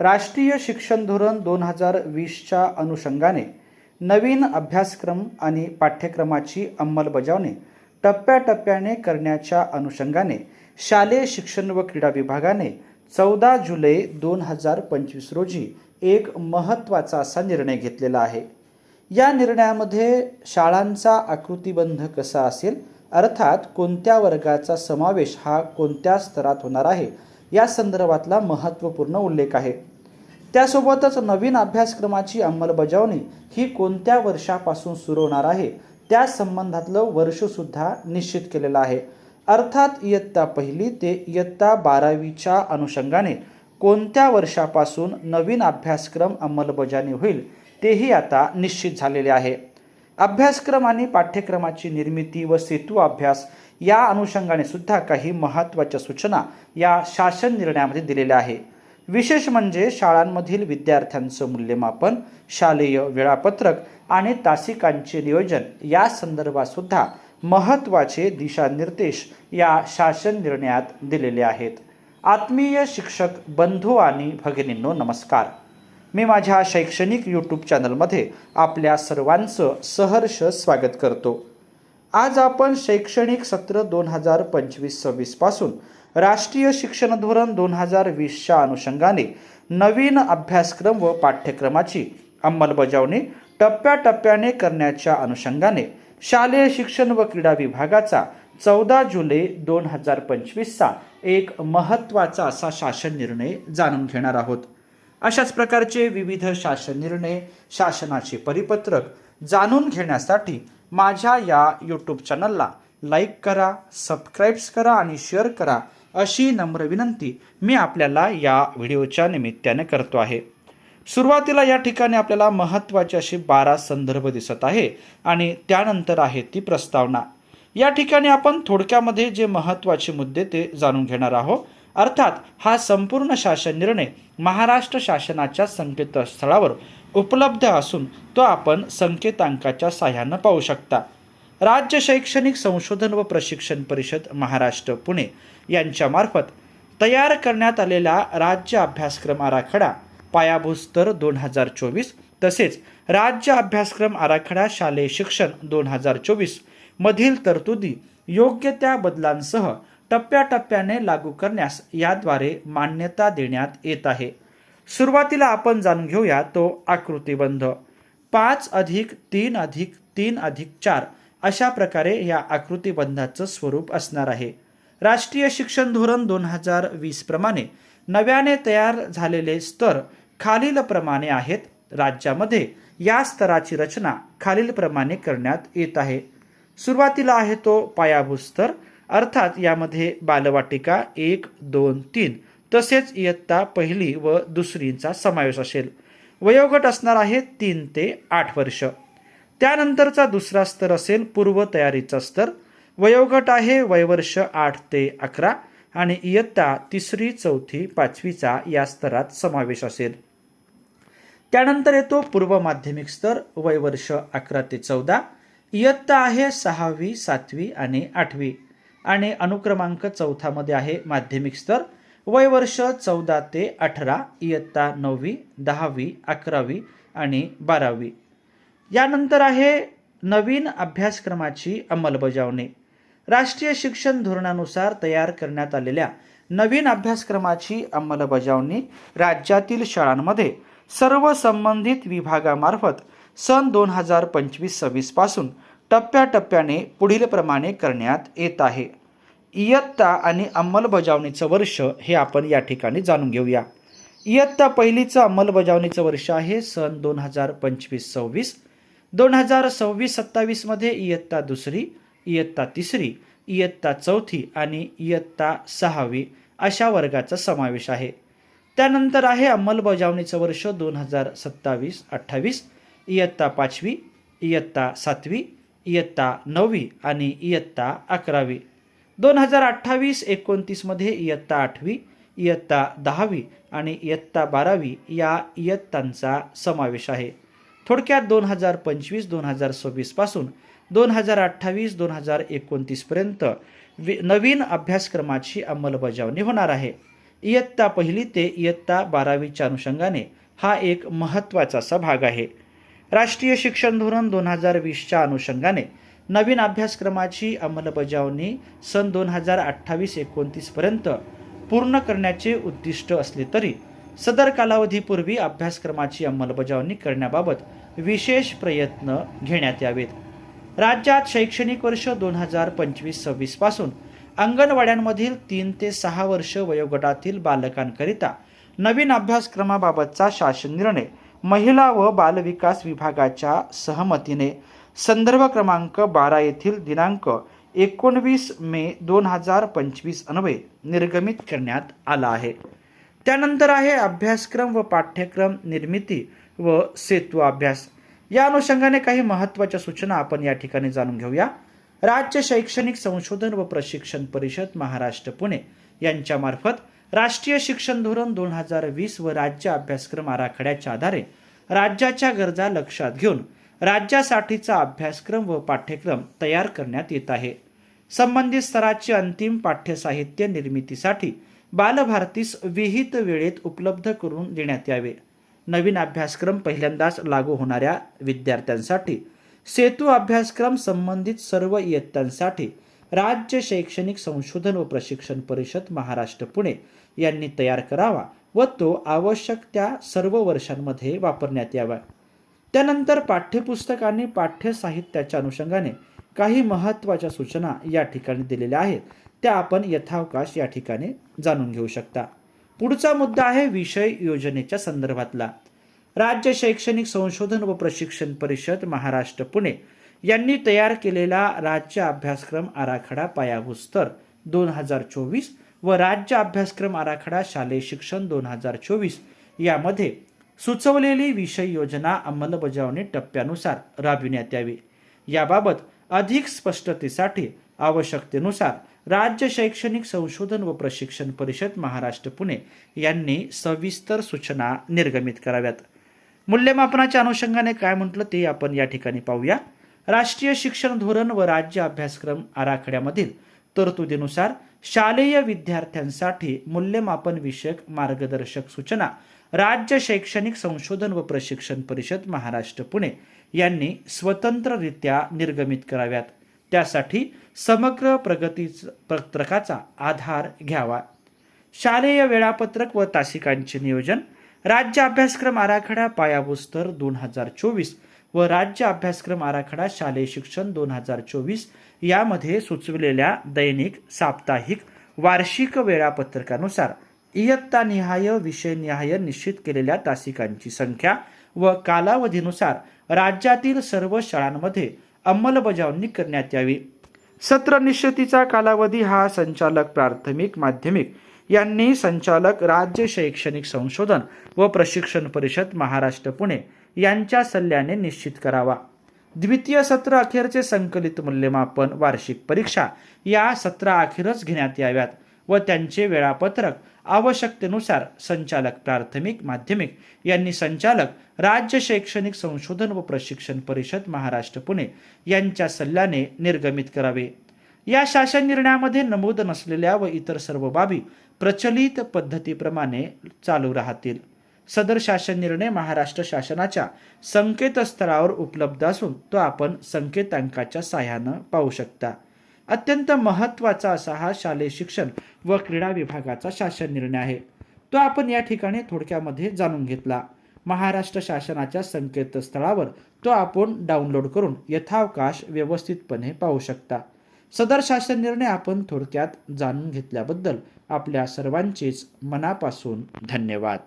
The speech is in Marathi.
राष्ट्रीय शिक्षण धोरण दोन हजार वीसच्या अनुषंगाने नवीन अभ्यासक्रम आणि पाठ्यक्रमाची अंमलबजावणी टप्प्याटप्प्याने करण्याच्या अनुषंगाने शालेय शिक्षण व क्रीडा विभागाने चौदा जुलै दोन हजार पंचवीस रोजी एक महत्त्वाचा असा निर्णय घेतलेला आहे. या निर्णयामध्ये शाळांचा आकृतीबंध कसा असेल अर्थात कोणत्या वर्गाचा समावेश हा कोणत्या स्तरात होणार आहे या संदर्भातला महत्त्वपूर्ण उल्लेख आहे. त्यासोबतच नवीन अभ्यासक्रमाची अंमलबजावणी ही कोणत्या वर्षापासून सुरू होणार आहे त्या संबंधातलं वर्षसुद्धा निश्चित केलेलं आहे. अर्थात इयत्ता पहिली ते इयत्ता बारावीच्या अनुषंगाने कोणत्या वर्षापासून नवीन अभ्यासक्रम अंमलबजावणी होईल तेही आता निश्चित झालेले आहे. अभ्यासक्रम आणि पाठ्यक्रमाची निर्मिती व सेतू अभ्यास या अनुषंगाने सुद्धा काही महत्त्वाच्या सूचना या शासन निर्णयामध्ये दिलेल्या आहे. विशेष म्हणजे शाळांमधील विद्यार्थ्यांचं मूल्यमापन शालेय वेळापत्रक आणि तासिकांचे नियोजन या संदर्भात सुद्धा महत्त्वाचे दिशानिर्देश या शासन निर्णयात दिलेले आहेत. आत्मीय शिक्षक बंधू आणि भगिनींनो नमस्कार. मी माझ्या शैक्षणिक यूट्यूब चॅनलमध्ये आपल्या सर्वांचं सहर्ष स्वागत करतो. आज आपण शैक्षणिक सत्र दोन हजार पंचवीस सव्वीसपासून राष्ट्रीय शिक्षण धोरण दोन हजार वीसच्या अनुषंगाने नवीन अभ्यासक्रम व पाठ्यक्रमाची अंमलबजावणी टप्प्याटप्प्याने करण्याच्या अनुषंगाने शालेय शिक्षण व क्रीडा विभागाचा चौदा जुलै दोन हजार पंचवीसचा एक महत्त्वाचा असा शासन निर्णय जाणून घेणार आहोत. अशाच प्रकारचे विविध शासन निर्णय शासनाचे परिपत्रक जाणून घेण्यासाठी माझ्या या यूट्यूब चॅनलला लाईक करा सबस्क्राईब्स करा आणि शेअर करा अशी नम्र विनंती मी आपल्याला या व्हिडिओच्या निमित्ताने करतो आहे. सुरुवातीला या ठिकाणी आपल्याला महत्त्वाचे असे बारा संदर्भ दिसत आहे आणि त्यानंतर आहे ती प्रस्तावना. या ठिकाणी आपण थोडक्यामध्ये जे महत्त्वाचे मुद्दे ते जाणून घेणार आहोत. अर्थात हा संपूर्ण शासन निर्णय महाराष्ट्र शासनाच्या संकेतस्थळावर उपलब्ध असून तो आपण संकेतांकाच्या सहाय्यानं पाहू शकता. राज्य शैक्षणिक संशोधन व प्रशिक्षण परिषद महाराष्ट्र पुणे यांच्यामार्फत तयार करण्यात आलेला राज्य अभ्यासक्रम आराखडा पायाभूत स्तर दोन हजार चोवीस तसेच राज्य अभ्यासक्रम आराखडा शालेय शिक्षण दोन हजार चोवीस मधील तरतुदी योग्य त्या बदलांसह टप्प्याटप्प्याने लागू करण्यास याद्वारे मान्यता देण्यात येत आहे. सुरुवातीला आपण जाणून घेऊया तो आकृतीबंध. पाच अधिक तीन अधिक तीन अधिक चार अशा प्रकारे या आकृतीबंधाचं स्वरूप असणार आहे. राष्ट्रीय शिक्षण धोरण दोन हजार वीस प्रमाणे नव्याने तयार झालेले स्तर खालीलप्रमाणे आहेत. राज्यामध्ये या स्तराची रचना खालीलप्रमाणे करण्यात येत आहे. सुरुवातीला आहे तो पायाभूत स्तर अर्थात यामध्ये बालवाटिका एक दोन तीन तसेच इयत्ता पहिली व दुसरींचा समावेश असेल. वयोगट असणार आहे तीन ते आठ वर्ष. त्यानंतरचा दुसरा स्तर असेल पूर्वतयारीचा स्तर. वयोगट आहे वयवर्ष आठ ते अकरा आणि इयत्ता तिसरी चौथी पाचवीचा या स्तरात समावेश असेल. त्यानंतर येतो पूर्व माध्यमिक स्तर वयवर्ष अकरा ते चौदा. इयत्ता आहे सहावी सातवी आणि आठवी. आणि अनुक्रमांक चौथामध्ये आहे माध्यमिक स्तर. वयवर्ष चौदा ते अठरा इयत्ता नववी दहावी अकरावी आणि बारावी. यानंतर आहे नवीन अभ्यासक्रमाची अंमलबजावणी. राष्ट्रीय शिक्षण धोरणानुसार तयार करण्यात आलेल्या नवीन अभ्यासक्रमाची अंमलबजावणी राज्यातील शाळांमध्ये सर्व संबंधित विभागामार्फत सन दोन हजार पंचवीस सव्वीसपासून टप्प्याटप्प्याने पुढीलप्रमाणे करण्यात येत आहे. इयत्ता आणि अंमलबजावणीचं वर्ष हे आपण या ठिकाणी जाणून घेऊया. इयत्ता पहिलीचं अंमलबजावणीचं वर्ष आहे सन दोन हजार पंचवीस सव्वीस. दोन हजार सव्वीस सत्तावीसमध्ये इयत्ता दुसरी इयत्ता तिसरी इयत्ता चौथी आणि इयत्ता सहावी अशा वर्गाचा समावेश आहे. त्यानंतर आहे अंमलबजावणीचं वर्ष दोन हजार सत्तावीस अठ्ठावीस. इयत्ता पाचवी इयत्ता सातवी इयत्ता नववी आणि इयत्ता अकरावी. दोन हजार अठ्ठावीस एकोणतीसमध्ये इयत्ता आठवी इयत्ता दहावी आणि इयत्ता बारावी या इयत्तांचा समावेश आहे. थोडक्यात दोन हजार पंचवीस दोन हजार सव्वीसपासून दोन हजार अठ्ठावीस दोन हजार एकोणतीसपर्यंत वि नवीन अभ्यासक्रमाची अंमलबजावणी होणार आहे. इयत्ता पहिली ते इयत्ता बारावीच्या अनुषंगाने हा एक महत्त्वाचा असा भाग आहे. राष्ट्रीय शिक्षण धोरण दोन हजार वीसच्या अनुषंगाने नवीन अभ्यासक्रमाची अंमलबजावणी सन दोन हजार अठ्ठावीस एकोणतीसपर्यंत पूर्ण करण्याचे उद्दिष्ट असले तरी सदर कालावधीपूर्वी अभ्यासक्रमाची अंमलबजावणी करण्याबाबत विशेष प्रयत्न घेण्यात यावेत. राज्यात शैक्षणिक वर्ष दोन हजार पंचवीस सव्वीसपासून अंगणवाड्यांमधील तीन ते सहा वर्ष वयोगटातील बालकांकरिता नवीन अभ्यासक्रमाबाबतचा शासन निर्णय महिला व बालविकास विभागाच्या सहमतीने संदर्भ क्रमांक बारा येथील दिनांक एकोणवीस मे दोन हजार पंचवीस अन्वये निर्गमित करण्यात आला आहे. त्यानंतर आहे अभ्यासक्रम व पाठ्यक्रम निर्मिती व सेतू अभ्यास. या अनुषंगाने काही महत्त्वाच्या सूचना आपण या ठिकाणी जाणून घेऊया. राज्य शैक्षणिक संशोधन व प्रशिक्षण परिषद महाराष्ट्र पुणे यांच्यामार्फत राष्ट्रीय शिक्षण धोरण दोन हजार वीस व राज्य अभ्यासक्रम आराखड्याच्या आधारे राज्याच्या गरजा लक्षात घेऊन राज्यासाठीचा अभ्यासक्रम व पाठ्यक्रम तयार करण्यात येत आहे. संबंधित स्तराचे अंतिम पाठ्यसाहित्य निर्मितीसाठी बालभारतीस विहित वेळेत उपलब्ध करून देण्यात यावे. नवीन अभ्यासक्रम पहिल्यांदाच लागू होणाऱ्या विद्यार्थ्यांसाठी सेतू अभ्यासक्रम संबंधित सर्व इयत्तांसाठी राज्य शैक्षणिक संशोधन व प्रशिक्षण परिषद महाराष्ट्र पुणे यांनी तयार करावा व तो आवश्यक त्या सर्व वर्षांमध्ये वापरण्यात यावा. त्यानंतर पाठ्यपुस्तक आणि पाठ्यसाहित्याच्या अनुषंगाने काही महत्त्वाच्या सूचना या ठिकाणी दिलेल्या आहेत. त्या आपण यथावकाश या ठिकाणी जाणून घेऊ शकता. पुढचा मुद्दा आहे विषय योजनेच्या संदर्भातला. राज्य शैक्षणिक संशोधन व प्रशिक्षण परिषद महाराष्ट्र पुणे यांनी तयार केलेला राज्य अभ्यासक्रम आराखडा पायाभूत स्तर दोन हजार चोवीस व राज्य अभ्यासक्रम आराखडा शालेय शिक्षण दोन हजार चोवीस यामध्ये सुचवलेली विषय योजना अंमलबजावणी टप्प्यानुसार राबविण्यात यावी. याबाबत अधिक स्पष्टतेसाठी आवश्यकतेनुसार राज्य शैक्षणिक संशोधन व प्रशिक्षण परिषद महाराष्ट्र पुणे यांनी सविस्तर सूचना निर्गमित कराव्यात. मूल्यमापनाच्या अनुषंगाने काय म्हटलं ते आपण या ठिकाणी पाहूया. राष्ट्रीय शिक्षण धोरण व राज्य अभ्यासक्रम आराखड्यामधील तरतुदीनुसार शालेय विद्यार्थ्यांसाठी मूल्यमापन विषयक मार्गदर्शक सूचना राज्य शैक्षणिक संशोधन व प्रशिक्षण परिषद महाराष्ट्र पुणे यांनी स्वतंत्ररित्या निर्गमित कराव्यात. त्यासाठी समग्र प्रगती पत्रकाचा आधार घ्यावा. शालेय वेळापत्रक व तासिकांचे नियोजन राज्य अभ्यासक्रम आराखडा पायाभूत स्तर दोन हजार चोवीस व राज्य अभ्यासक्रम आराखडा शालेय शिक्षण दोन हजार चोवीस यामध्ये सुचविलेल्या दैनिक साप्ताहिक वार्षिक वेळापत्रकानुसार इयत्तानिहाय विषयनिहाय निश्चित केलेल्या तासिकांची संख्या व कालावधीनुसार राज्यातील सर्व शाळांमध्ये अंमलबजावणी करण्यात यावी. सत्र निश्चितीचा कालावधी हा संचालक प्राथमिक माध्यमिक यांनी संचालक राज्य शैक्षणिक संशोधन व प्रशिक्षण परिषद महाराष्ट्र पुणे यांच्या सल्ल्याने निश्चित करावा. द्वितीय सत्र अखेरचे संकलित मूल्यमापन वार्षिक परीक्षा या सत्राअखेरच घेण्यात याव्यात व त्यांचे वेळापत्रक आवश्यकतेनुसार संचालक प्राथमिक माध्यमिक यांनी संचालक राज्य शैक्षणिक संशोधन व प्रशिक्षण परिषद महाराष्ट्र पुणे यांच्या सल्ल्याने निर्गमित करावे. या शासन निर्णयामध्ये नमूद नसलेल्या व इतर सर्व बाबी प्रचलित पद्धतीप्रमाणे चालू राहतील. सदर शासन निर्णय महाराष्ट्र शासनाच्या संकेतस्थळावर उपलब्ध असून तो आपण संकेतांकाच्या सहाय्यानं पाहू शकता. अत्यंत महत्त्वाचा असा हा शालेय शिक्षण व क्रीडा विभागाचा शासन निर्णय आहे. तो आपण या ठिकाणी थोडक्यामध्ये जाणून घेतला. महाराष्ट्र शासनाच्या संकेतस्थळावर तो आपण डाउनलोड करून यथावकाश व्यवस्थितपणे पाहू शकता. सदर शासन निर्णय आपण थोडक्यात जाणून घेतल्याबद्दल आपल्या सर्वांचेच मनापासून धन्यवाद.